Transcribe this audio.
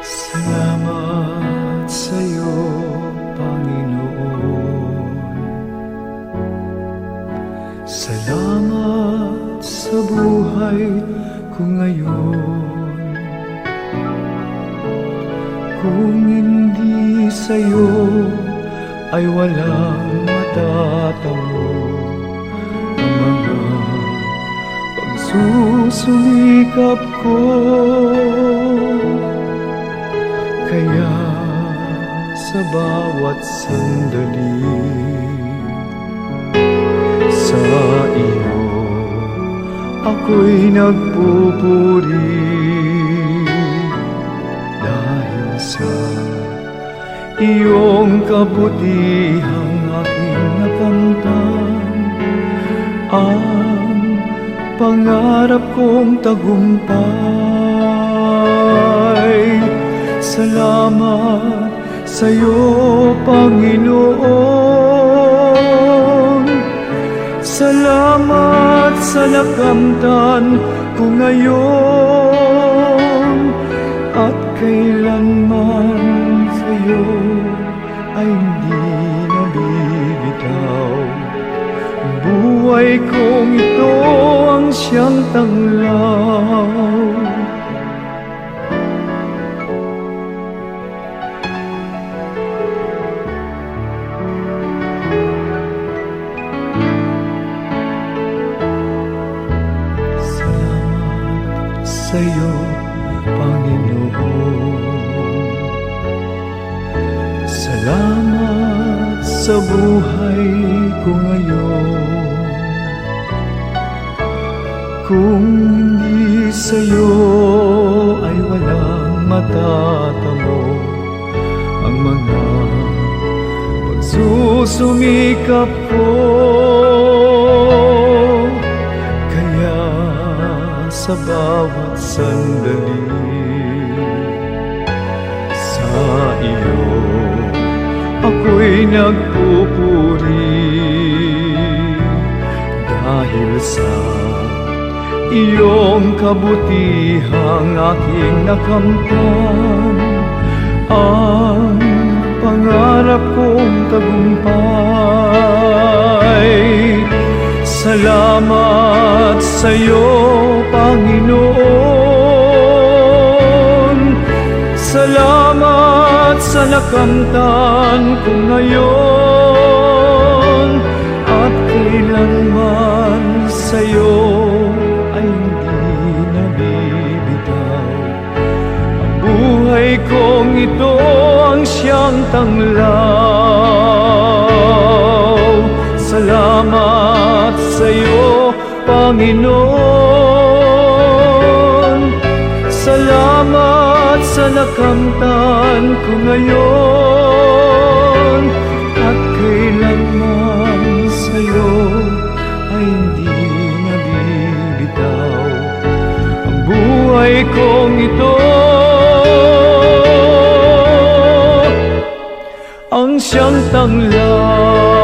Salamat sa iyo, Panginoon. Salamat sa buhay ko ngayon. Kung hindi sa iyo, ay walang matatamo. Ang mga pagsusumikap ko. Kaya sa bawat sandali sa iyo ako'y nagpupuri. Dahil sa iyong kabutihang aking nakamtan ang pangarap kong tagumpay. Salamat sa iyo Panginoon. Salamat sa nakamtan ko ngayon Buhay kong ito ang siyang tanglaw Salamat sa'yo, Panginoon. Salamat sa buhay ko ngayon. Kung hindi sa'yo ay walang matatamo ang mga pagsusumikap ko. Kaya sa bawat sandali sa iyo ako'y nagpupuri dahil sa iyong kabutihang aking nakamtan. Ang pangarap kong tagumpay. Salamat sa iyo, Panginoon. Salamat sa nakamtan ko ngayon. At kailanman sa tanglaw Salamat sa iyo, Panginoon. Salamat sa nakamtan ko ngayon. At kailanman sa iyo ay hindi nabibitaw. Ang buhay kong ito Chăm.